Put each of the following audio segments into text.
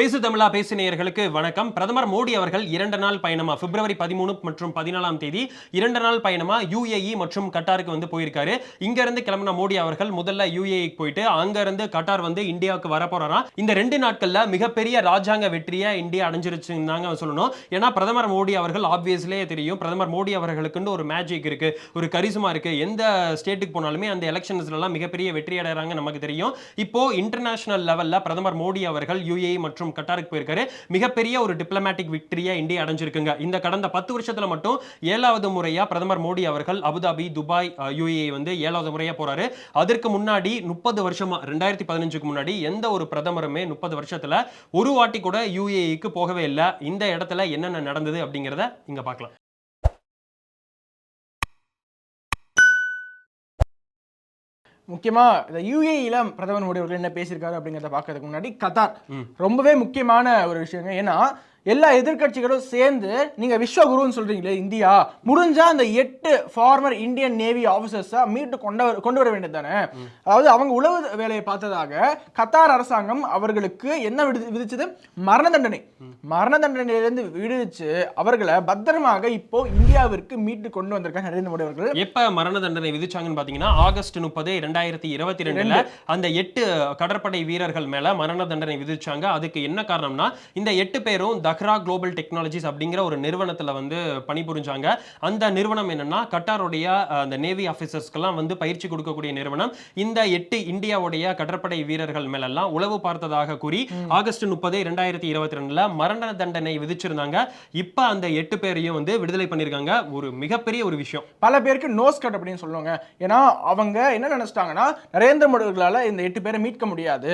பேசு தமிழா பேசு நேயர்களுக்கு வணக்கம். பிரதமர் மோடி அவர்கள் இரண்டு நாள் பயணமா? பிப்ரவரி பதிமூணு மற்றும் பதினாலாம் தேதி இரண்டு நாள் பயணமா? யுஏஇ மற்றும் கட்டாருக்கு வந்து போயிருக்காரு. இங்க இருந்து கிளம்பின மோடி அவர்கள் முதல்ல யுஏஇ போயிட்டு அங்க இருந்து கட்டார் வந்து இந்தியாவுக்கு வர போறாராம் இந்த ரெண்டு நாட்கள்ல மிகப்பெரிய ராஜாங்க வெற்றியை இந்தியா அடைஞ்சிருச்சுதாங்க சொல்லணும். ஏன்னா பிரதமர் மோடி அவர்கள் ஆப்வியஸ்லேயே தெரியும். பிரதமர் மோடி அவர்களுக்குன்னு ஒரு மேஜிக் இருக்கு. ஒரு கரிசுமா இருக்கு. எந்த ஸ்டேட்டுக்கு போனாலுமே அந்த எலெக்ஷன்ஸ்லாம் மிகப்பெரிய வெற்றி அடைறாங்க நமக்கு தெரியும். இப்போ இன்டர்நேஷனல் லெவல்ல பிரதமர் மோடி அவர்கள் யுஏஇ மற்றும் கட்டாருக்கு போயிருக்காரு. மிகப்பெரிய ஒரு டிப்ளமேட்டிக் விக்டரியா இந்தியா அடைஞ்சிருக்குங்க. இந்த கடந்த பத்து வருஷத்துல மட்டும் ஏழாவது முறையா பிரதமர் மோடி அவர்கள் அபுதாபி துபாய் யூஏ வந்து ஏழாவது முறையா போறாரு. அதற்கு முன்னாடி முப்பது வருஷமா ரெண்டாயிரத்தி பதினஞ்சுக்கு முன்னாடி எந்த ஒரு பிரதமருமே முப்பது வருஷத்துல ஒரு வாட்டி கூட யுஏஇக்கு போகவே இல்லை. இந்த இடத்துல என்னென்ன நடந்தது அப்படிங்கிறத இங்க பார்க்கலாம். முக்கியமா இந்த யுஏஇல பிரதமர் மோடி அவர்கள் என்ன பேசியிருக்காரு அப்படிங்கறத பார்க்கறதுக்கு முன்னாடி கத்தார். ரொம்பவே முக்கியமான ஒரு விஷயங்க. ஏன்னா எல்லா எதிர்க்கட்சிகளும் சேர்ந்து நீங்க விஸ்வகுருன்னு சொல்றீங்களே இந்தியா முடிஞ்சா அந்த எட்டு ஃபார்மர் இந்தியன் நேவி ஆபீசர்ஸா மீட்டு கொண்டு வர கொண்டு வர வேண்டியது தானே? அதாவது அவங்க உளவு வேலையை பார்த்ததாக கத்தார் அரசாங்கம் அவர்களுக்கு என்ன விதிச்சது? மரண தண்டனை. மரண தண்டனையிலிருந்து விடுவிச்சு அவர்களை பத்திரமாக இப்போ இந்தியாவிற்கு மீட்டு கொண்டு வந்திருக்காங்க நரேந்திர மோடி அவர்கள். எப்ப மரண தண்டனை விதிச்சாங்கன்னு பாத்தீங்கன்னா ஆகஸ்ட் முப்பது ரெண்டாயிரத்தி இருபத்தி ரெண்டுல அந்த எட்டு கடற்படை வீரர்கள் மேல மரண தண்டனை விதிச்சாங்க. அதுக்கு என்ன காரணம்னா இந்த எட்டு பேரும் தக்ரா குளோபல் டெக்னாலஜிஸ் அப்படிங்கிற ஒரு நிறுவனத்துல வந்து பணிபுரிஞ்சாங்க. அந்த நிறுவனம் என்னன்னா கட்டாருடைய அந்த நேவி ஆபீசர்ஸ்க்கெல்லாம் வந்து பயிற்சி கொடுக்கக்கூடிய நிறுவனம். இந்த எட்டு இந்தியாவுடைய கடற்படை வீரர்கள் மேலெல்லாம் உளவு பார்த்ததாக கூறி ஆகஸ்ட் முப்பது ரெண்டாயிரத்தி இருபத்தி ரெண்டுல மரண தண்டனை விதிச்சிருந்தாங்க. இப்ப அந்த எட்டு பேரையும் வந்து விடுதலை பண்ணிருக்காங்க. ஒரு மிகப்பெரிய ஒரு விஷயம். பல பேருக்கு நோஸ் கட் அப்படின்னு சொல்லுவாங்க. ஏன்னா அவங்க என்ன நினைச்சிட்டாங்கன்னா நரேந்திர மோடி அவர்களால இந்த எட்டு பேரை மீட்க முடியாது.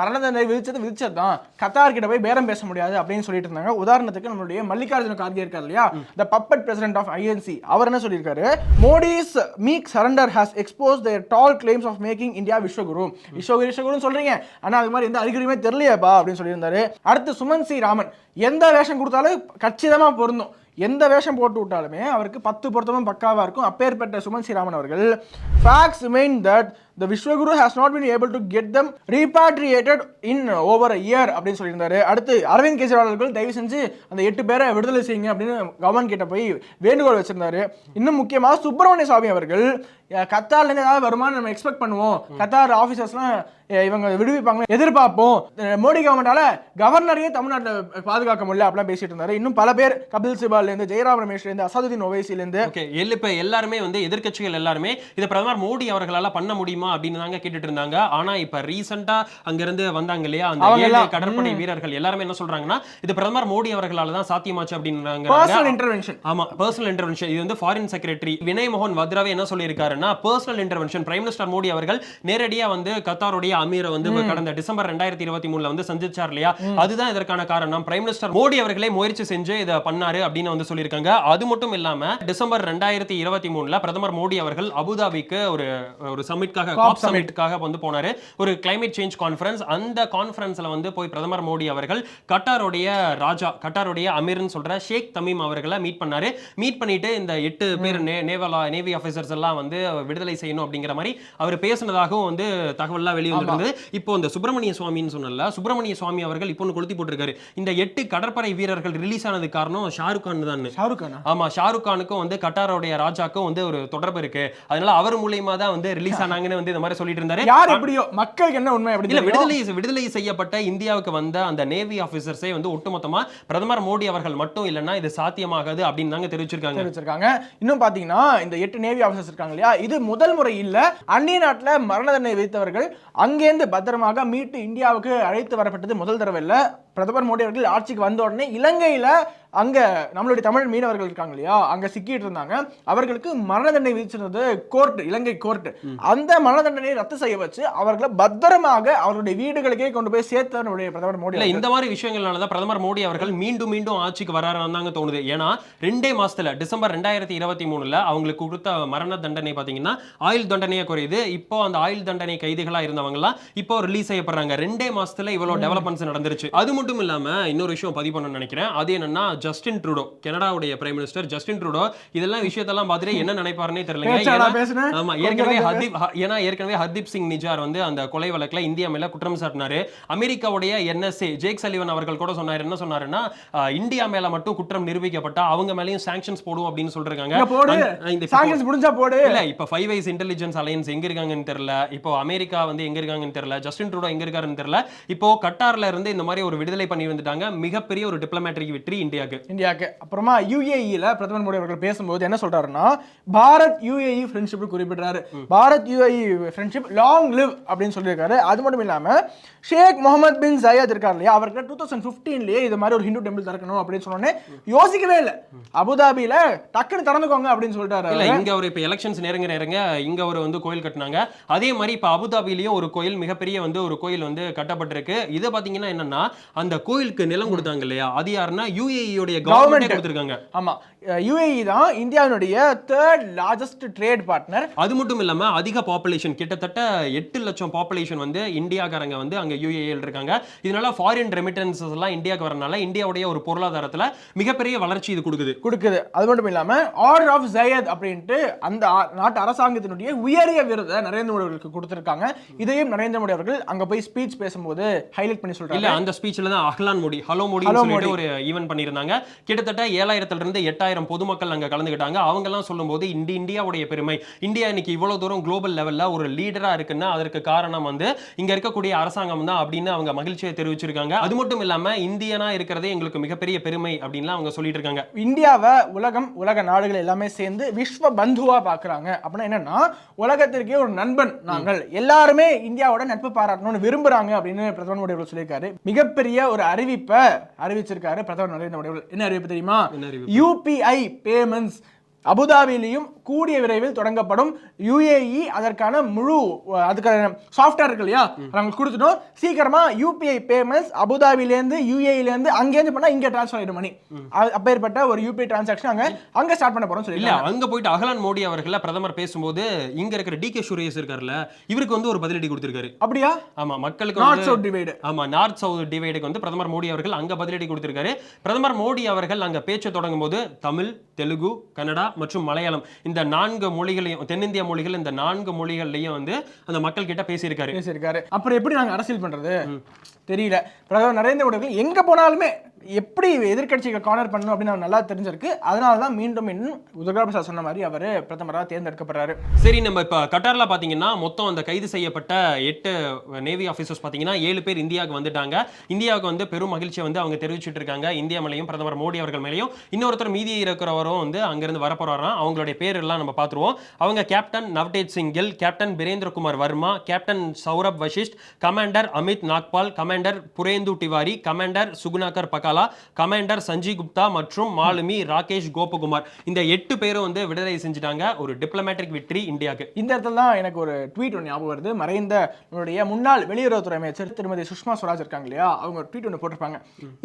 மரண தண்டனை விதிச்சது விதிச்சது தான் கத்தார் கிட்ட போய் பேரம் பேச முடியாது அப்படின்னு சொல்லிட்டு இருந்தாங்க உதாரணத்துக்கு நம்மளுடைய மல்லிகார்ஜுன கார்கே இருக்கார் இல்லையா? The puppet president of INC அவர் என்ன சொல்லியிருக்காரு? Modi's meek surrender has expose their tall claims of making India Vishwaguru Vishwaguru விஸ்வகுருன்னு சொல்றீங்க. ஆனா அது மாதிரி எந்த அறிகுறியுமே தெரியலையாப்பா அப்படின்னு சொல்லியிருந்தாரு. அடுத்து சுமன் சி. ராமன். எந்த வேஷம் கொடுத்தாலும் கச்சிதமா பொருந்தும். எந்த வேஷம் போட்டு விட்டாலுமே அவருக்கு பத்து பொருத்தமும் பக்காவா இருக்கும். அப்பேற்பட்ட சுமன் ஸ்ரீராமன் அவர்கள் facts remain that the Vishwaguru has not been able to get them repatriated in over year அப்படின்னு சொல்லியிருந்தாரு. அடுத்து அரவிந்த் கெஜ்ரிவால் அவர்கள் தயவு செஞ்சு அந்த எட்டு பேரை விடுதலை செய்யுங்க அப்படின்னு கவர்மெண்ட் கிட்ட போய் வேண்டுகோள் வச்சிருந்தாரு. இன்னும் முக்கியமாக சுப்பிரமணிய சுவாமி அவர்கள் அஹ், கத்தார்ல இருந்து ஏதாவது வருமானம் நம்ம எக்ஸ்பெக்ட் பண்ணுவோம். கத்தார் ஆபீசர்ஸ்லாம் இவங்க விடுவிப்பாங்க எதிர்பார்ப்போம். மோடி கவர்மெண்டால கவர்னரையே தமிழ்நாட்டில் பாதுகாக்க முடியல அப்படிலாம் பேசிட்டு இருந்தாரு. இன்னும் பல பேர் கபில் சிபால்ல இருந்து ஜெயராம் ரமேஷ்ல இருந்து அசதுதீன் ஒவைசில இருந்து ஓகே இப்ப எல்லாருமே வந்து எதிர்க்கட்சிகள் எல்லாருமே இதை பிரதமர் மோடி அவர்களால பண்ண முடியுமா அப்படின்னு தாங்க கேட்டுட்டு இருந்தாங்க. ஆனா இப்ப ரீசெண்டா அங்கிருந்து வந்தாங்க இல்லையா அந்த கடற்படை வீரர்கள் எல்லாருமே என்ன சொல்றாங்கன்னா இது பிரதமர் மோடி அவர்களால தான் சாத்தியமாச்சு அப்படின்றாங்க பர்சனல் இன்டர்வென்ஷன் ஆமா பர்சனல் இன்டர்வென்ஷன் இது வந்து ஃபாரின் செக்ரட்டரி வினய் மோகன் வத்ராவே என்ன சொல்லியிருக்காருன்னா personal intervention prime minister Modi அவர்கள் நேரடியா வந்து கத்தாருடைய அமீரை வந்து கடந்த டிசம்பர் ரெண்டாயிரத்தி இருபத்தி மூணுல வந்து சந்திச்சார் இல்லையா அதுதான் இதற்கான காரணம். பிரைம் மினிஸ்டர் மோடி அவர்களே முயற்சி செஞ்சு இதை பண்ணாரு அப்படின்னு வந்து சொல்லியிருக்காங்க. அது மட்டும் இல்லாம டிசம்பர் ரெண்டாயிரத்தி இருபத்தி மூணுல பிரதமர் மோடி அவர்கள் அபுதாபிக்கு ஒரு ஒரு சமிட்காக காப் சமிட்காக வந்து போனாரு. ஒரு கிளைமேட் சேஞ்ச் கான்ஃபரன்ஸ் அந்த கான்ஃபரன்ஸ்ல வந்து போய் பிரதமர் மோடி அவர்கள் கட்டாருடைய ராஜா கட்டாருடைய அமீர்னு சொல்ற ஷேக் தமீம் அவர்களை மீட் பண்ணாரு. மீட் பண்ணிட்டு இந்த எட்டு பேர் நேவலா நேவி ஆஃபீஸர்ஸ் எல்லாம் வந்து விடுதலை செய்யணும் அப்படிங்கிற மாதிரி அவர் பேசினதாகவும் வந்து தகவல்லாம் வெளியே வந்திருந்தது. இப்போ இந்த சுப்பிரமணிய சுவாமின்னு சொன்னல சுப்பிரமணிய சுவாமி அவர்கள் இப்போ கொளுத்தி போட்டிருக்காரு. இந்த எட்டு கடற்படை வீரர்கள் ரிலீஸ் ஆனது காரணம் ஷாருக் கான் தான். ஷாருக் கானா? ஆமா ஷாருக் கானுக்கும் வந்து கட்டாரோடைய ராஜாக்கும் வந்து ஒரு தொடர்பு இருக்கு. அதனால அவர் மூலியமா தான் வந்து ரிலீஸ் ஆனாங்கன்னு வந்து இந்த மாதிரி சொல்லிட்டு இருந்தாரு. யார் எப்படியோ மக்களுக்கு என்ன உண்மை அப்படி இல்ல? விடுதலை விடுதலை செய்யப்பட்ட இந்தியாவுக்கு வந்த அந்த நேவி ஆபீசர்ஸே வந்து ஒட்டுமொத்தமா பிரதமர் மோடி அவர்கள் மட்டும் இல்லைன்னா இது சாத்தியமாகாது அப்படின்னு தாங்க தெரிவிச்சிருக்காங்க. தெரிவிச்சிருக்காங்க. இன்னும் பாத்தீங்கன்னா இந்த எட்டு நேவி ஆபீசர்ஸ் இருக்காங்க இல்லையா? இது முதல் முறை இல்லை. அந்நிய நாட்டில் மரண தண்டனை விதித்தவர்கள் அங்கேருந்து பத்திரமாக மீட்டு இந்தியாவுக்கு அழைத்து வரப்பட்டது முதல் தடவை இல்லை. பிரதமர் மோடி அவர்கள் ஆட்சிக்கு வந்த உடனே இலங்கையில அங்க நம்மளுடைய தமிழ் மீனவர்கள் இருக்காங்க இல்லையா? அங்க சிக்கிட்டு இருந்தாங்க. அவர்களுக்கு மரண தண்டனை விதிச்சிருந்தது கோர்ட் இலங்கை கோர்ட் அந்த மரண தண்டனையை ரத்து செய்ய வச்சு அவர்களை பத்திரமாக அவருடைய வீடுகளுக்கே கொண்டு போய் சேர்த்த நம்முடைய பிரதமர் மோடி. இந்த மாதிரி விஷயங்கள்னால தான் பிரதமர் மோடி அவர்கள் மீண்டும் மீண்டும் ஆட்சிக்கு வராருன்னு தாங்க தோணுது. ஏன்னா ரெண்டே மாசத்துல டிசம்பர் ரெண்டாயிரத்தி இருபத்தி மூணுல அவங்களுக்கு கொடுத்த மரண தண்டனை பாத்தீங்கன்னா ஆயுள் தண்டனையா குறையுது. இப்போ அந்த ஆயுள் தண்டனை கைதிகளா இருந்தவங்க எல்லாம் இப்போ ரிலீஸ் செய்யப்படுறாங்க. ரெண்டே மாசத்துல இவ்வளவு டெவலப்மெண்ட்ஸ் நடந்துருச்சு. அது மட்டும் மட்டும் இல்லாம இன்னொரு விஷயம் பதிவு பண்ணணும்னு நினைக்கிறேன். அது என்னன்னா ஜஸ்டின் ட்ரூடோ கனடாவுடைய பிரைம் மினிஸ்டர் ஜஸ்டின் ட்ரூடோ இதெல்லாம் விஷயத்தெல்லாம் பார்த்துட்டு என்ன நினைப்பாருன்னே பேசுனேன்? ஆமா ஏற்கனவே ஹர்தீப் ஏன்னா ஏற்கனவே ஹர்தீப் சிங் நிஜார் வந்து அந்த கொலை வழக்குல இந்தியா மேல குற்றம் சாட்டினாரு. அமெரிக்காவுடைய என்எஸ்ஏ ஜேக் சலிவன் அவர்கள் கூட சொன்னாரு. என்ன சொன்னாருன்னா இந்தியா மேல மட்டும் குற்றம் நிரூபிக்கப்பட்டா அவங்க மேலயும் சாங்ஷன்ஸ் போடுவோம் அப்படின்னு சொல்றாங்க இந்த சாங்கஸ் முடிஞ்சா போடு. இல்ல இப்ப ஃபைவ் ஐஸ் இன்டெலிஜென்ஸ் அலையன்ஸ் எங்க இருக்காங்கன்னு தெரியல. இப்போ அமெரிக்கா வந்து எங்க இருக்காங்கன்னு தெரியல. ஜஸ்டின் ட்ரூடோ எங்க இருக்காருன்னு தெரியல. இப்போ கட்டார்ல இருந்து இந்த மாதிரி ஒரு விடுதலை பண்ணி வந்துட்டாங்க மிகப்பெரிய ஒரு டிப்ளமேட்டிக் வெற்றி இந்தியாவுக்கு. இந்தியாவுக்கு. அப்புறமா யுஏஇல பிரதமர் மோடி அவர்கள் பேசும்போது என்ன சொல்றாருன்னா Bharat UAE friendship குறிப்பிடுறாரு. Bharat UAE friendship long live அப்படின்னு சொல்லியிருக்காரு. அது மட்டும் இல்லாம ஷேக் முகமது பின் ஜயத் இருக்கார் இல்லையா? அவருக்கு டூ தௌசண்ட் ஃபிஃப்டீன்லயே இது மாதிரி ஒரு ஹிந்து டெம்பிள் திறக்கணும் அப்படின்னு சொன்னோன்னே யோசிக்கவே இல்லை. அபுதாபியில டக்குன்னு திறந்துக்கோங்க அப்படின்னு சொல்லிட்டாரு இல்ல இங்க ஒரு இப்ப எலெக்ஷன்ஸ் நெருங்க நெருங்க இங்க ஒரு வந்து கோயில் கட்டினாங்க. அதே மாதிரி இப்ப அபுதாபிலையும் ஒரு கோயில் மிகப்பெரிய வந்து ஒரு கோயில் வந்து கட்டப்பட்டிருக்கு. இது பாத்தீங்கன்னா என்னன்னா அந்த கோயிலுக்கு நிலம் கொடுத்தாங்க இல்லையா? அது யாருன்னா UAE உடைய Government. கவர்மெண்ட் கொடுத்திருக்காங்க. ஆமா. யுஏஇ தான் இந்தியாவினுடைய தேர்ட் லார்ஜஸ்ட் ட்ரேட் பார்ட்னர் அது மட்டும் இல்லாம அதிக பாப்புலேஷன் கிட்டத்தட்ட எட்டு லட்சம் பாப்புலேஷன் வந்து இந்தியாக்காரங்க வந்து அங்க யூஏஏல இருக்காங்க. இதனால ஃபாரின் ரெமிட்டன்சஸ் எல்லாம் இந்தியாவுக்கு வரனால இந்தியாவுடைய ஒரு பொருளாதாரத்துல மிகப்பெரிய வளர்ச்சி இது கொடுக்குது. கொடுக்குது. அது மட்டும் இல்லாம ஆர்டர் ஆஃப் ஜயத் அப்படின்ட்டு அந்த நாட்டு அரசாங்கத்தினுடைய உயரிய விருதை நரேந்திர மோடி அவர்களுக்கு கொடுத்திருக்காங்க. இதையும் நரேந்திர மோடி அவர்கள் அங்க போய் ஸ்பீச் பேசும்போது ஹைலைட் பண்ணி சொல்றாங்க அந்த ஸ்பீச்ல தான் அஹ்லான் மோடி ஹலோ மோடி Hello சொல்லிட்டு ஒரு ஈவென்ட் பண்ணியிருந்தாங்க. கிட்டத்தட்ட ஏழாயிரத்துல இருந்து எட்டாயிரம் பொதுமக்கள் அங்க கலந்துக்கிட்டாங்க அவங்க எல்லாம் சொல்லும்போது இந்தி இந்தியாவுடைய பெருமை. இந்தியா இன்னைக்கு இவ்வளவு தூரம் குளோபல் லெவல்ல ஒரு லீடரா இருக்குன்னா அதற்கு காரணம் வந்து இங்க இருக்கக்கூடிய அரசாங்கம் தான் அப்படின்னு அவங்க மகிழ்ச்சியை தெரிவிச்சிருக்காங்க. அது மட்டும் இல்லாம இந்தியனா இருக்கிறதே எங்களுக்கு மிகப்பெரிய பெருமை அப்படின்லாம் அவங்க சொல்லிட்டு இருக்காங்க இந்தியாவை உலகம் உலக நாடுகள் எல்லாமே சேர்ந்து விஸ்வ பந்துவா பாக்குறாங்க. அப்படின்னா என்னன்னா உலகத்திற்கே ஒரு நண்பன் நாங்கள். எல்லாருமே இந்தியாவோட நட்பு பாராட்டணும்னு விரும்புறாங்க அப்படின்னு பிரதமர் மோடி சொல்லியிருக்காரு. மிகப்பெரிய ஒரு அறிவிப்பை அறிவிச்சிருக்காரு பிரதமர் நரேந்திர மோடி என்ன அறிவிப்பு தெரியுமா? யூபிஐ பேமெண்ட்ஸ் அபுதாபிலையும் கூடிய விரைவில் தொடங்கப்படும் யுஏஇ அதற்கான முழு அதுக்கான சாஃப்ட்வேர் இருக்கு இல்லையா? நாங்கள் கொடுத்துட்டோம். சீக்கிரமா யூபிஐ பேமெண்ட்ஸ் அபுதாபிலேருந்து யூஏஇலேருந்து அங்கேருந்து பண்ணா இங்க ட்ரான்ஸ்ஃபர் ஆயிடும் மணி. அப்பேற்பட்ட ஒரு யூபிஐ டிரான்சாக்ஷன் அங்க அங்க ஸ்டார்ட் பண்ண இல்ல சொல்லி அங்க போயிட்டு அகலான் மோடி அவர்கள் பிரதமர் பேசும்போது இங்க இருக்கிற டி கே சுரேஷ் இருக்காருல்ல இவருக்கு வந்து ஒரு பதிலடி கொடுத்திருக்காரு. அப்படியா? ஆமா மக்களுக்கு நார்த் சவுத் டிவைடு ஆமா நார்த் சவுத் டிவைடுக்கு வந்து பிரதமர் மோடி அவர்கள் அங்க பதிலடி கொடுத்திருக்காரு. பிரதமர் மோடி அவர்கள் அங்க பேச்சு தொடங்கும் போது தமிழ் தெலுங்கு கன்னடா மற்றும் மலையாளம். இந்த நான்கு மொழிகளையும் தென்னிந்திய மொழிகள் இந்த நான்கு மொழிகள்லயும் வந்து அந்த மக்கள் கிட்ட பேசியிருக்காரு. பேசியிருக்காரு. அப்புறம் எப்படி நாங்க அரசியல் பண்றது? தெரியல. பிரதமர் நரேந்திர மோடி அவர்கள் எங்க போனாலுமே எப்படி எதிர்க்கட்சிகளை கார்னர் பண்ணணும் அப்படின்னு அவர் நல்லா தெரிஞ்சிருக்கு. அதனால தான் மீண்டும் இன்னும் துர்கா பிரசாத் சொன்ன மாதிரி அவர் பிரதமராக தேர்ந்தெடுக்கப்படுறாரு. சரி நம்ம இப்போ கட்டாரில் பார்த்தீங்கன்னா மொத்தம் அந்த கைது செய்யப்பட்ட எட்டு நேவி ஆஃபீஸர்ஸ் பார்த்தீங்கன்னா ஏழு பேர் இந்தியாவுக்கு வந்துட்டாங்க. இந்தியாவுக்கு வந்து பெரும் மகிழ்ச்சியை வந்து அவங்க தெரிவிச்சிட்டு இருக்காங்க. இந்தியா மேலையும் பிரதமர் மோடி அவர்கள் மேலையும். இன்னொருத்தர் மீதி இருக்கிறவரும் வந்து அங்கேருந்து வரப்போறாராம் அவங்களுடைய பேரெல்லாம் நம்ம பார்த்துருவோம் அவங்க கேப்டன் நவ்டேஜ் சிங்கில் captain Birendrakumar Verma captain Saurabh Vashisht commander Amit Nagpal commander Purendu Tiwari commander Sugunakar பகாலா commander Sanjay Gupta மற்றும் மாலுமி ராகேஷ் கோபகுமார். இந்த எட்டு பேரும் வந்து விடுதலை செஞ்சுட்டாங்க. ஒரு டிப்ளமேட்டிக் வெற்றி இந்தியாவுக்கு. இந்த இடத்துல தான் எனக்கு ஒரு ட்வீட் ஒன்று ஞாபகம் வருது. மறைந்த நம்மளுடைய முன்னாள் வெளியுறவுத்துறை அமைச்சர் திருமதி சுஷ்மா ஸ்வராஜ் இருக்காங்க இல்லையா? அவங்க ட்வீட் ஒன்று போட்டிருப்பாங்க.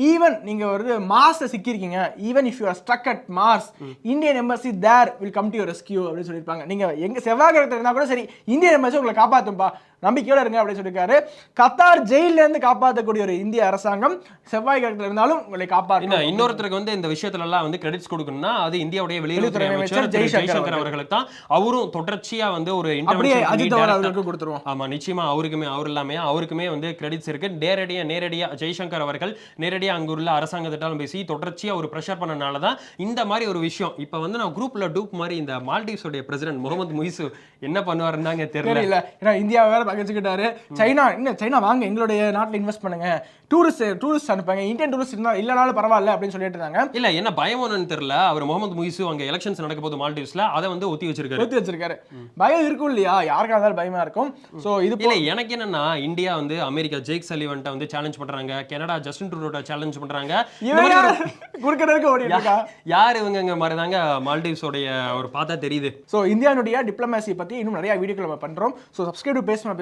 ஈவன் நீங்க ஒரு மார்ஸ்ல சிக்கியிருக்கீங்க. Even if you are struck at Mars Indian embassy there will come to your rescue அப்படின்னு சொல்லியிருப்பாங்க. நீங்க எங்க செவ்வாய் கிரகத்தில் இருந்தா கூட சரி இந்தியன் எம்பசி உங்களை காப்பாத்தும்பா. நம்பிக்கையோட இருங்க அப்படின்னு சொல்லியிருக்காரு. கத்தார் ஜெயில இருந்து காப்பாற்றக்கூடிய ஒரு இந்திய அரசாங்கம் செவ்வாய் கிரகத்தில் இருந்தாலும் உங்களை காப்பாற்றும். இன்னொருத்தருக்கு வந்து இந்த விஷயத்துல எல்லாம் வந்து கிரெடிட்ஸ் கொடுக்கணும்னா அது இந்தியாவுடைய வெளியுறவுத்துறை அமைச்சர் ஜெய்சங்கர் அவர்களுக்கு தான் அவரும் தொடர்ச்சியா வந்து ஒரு அப்படியே intervention பண்ணி அஜித் அவர் direct ஆ- அவர்களுக்கு கொடுத்துருவோம். ஆமா நிச்சயமா அவருக்குமே அவர் எல்லாமே அவருக்குமே வந்து கிரெடிட்ஸ் இருக்கு. நேரடியா நேரடியா ஜெய்சங்கர் அவர்கள் நேரடியா அங்குள்ள அரசாங்கத்திட்டாலும் பேசி தொடர்ச்சியா ஒரு ப்ரெஷர் பண்ணனால தான் இந்த மாதிரி ஒரு விஷயம். இப்ப வந்து நான் குரூப்ல டூப் மாதிரி இந்த மால்டீவ்ஸ் உடைய பிரசிடென்ட் முகமது முயிசு என்ன பண்ணுவாருன்னு தெரியல. ஏன்னா இந்தியா வேற பகிச்சுக்கிட்டாரு சைனா இன்னும் சைனா வாங்க எங்களுடைய நாட்டில் இன்வெஸ்ட் பண்ணுங்க. டூரிஸ்ட் டூரிஸ்ட் அனுப்புங்க. இந்தியன் டூரிஸ்ட் இருந்தா இல்லனாலும் பரவாயில்ல அப்படின்னு சொல்லிட்டு இருந்தாங்க. இல்ல என்ன பயம் ஒண்ணுன்னு தெரியல. அவர் முகமது முயிசு அங்க எலெக்ஷன்ஸ் நடக்க போது மால்டீவ்ஸ்ல. அதை வந்து ஒத்தி வச்சிருக்காரு. ஒத்தி வச்சிருக்காரு. பயம் இருக்கும் இல்லையா? யாருக்கா இருந்தாலும் பயமா இருக்கும். சோ இது இல்ல எனக்கு என்னன்னா இந்தியா வந்து அமெரிக்கா ஜேக் சலிவன்ட்ட வந்து சேலஞ்ச் பண்றாங்க. கனடா ஜஸ்டின் ட்ரூடோட்ட சேலஞ்ச் பண்றாங்க. இவன் மாதிரி யார்? இவங்க மாதிரி தாங்க? மால்டீவ்ஸோடைய ஒரு பார்த்தா தெரியுது. ஸோ இந்தியானுடைய டிப்ளமேசி பத்தி இன்னும் நிறைய வீடியோக்கள் நம்ம பண்றோம். ஸோ சப்ஸ்கிரைப் பேசணும்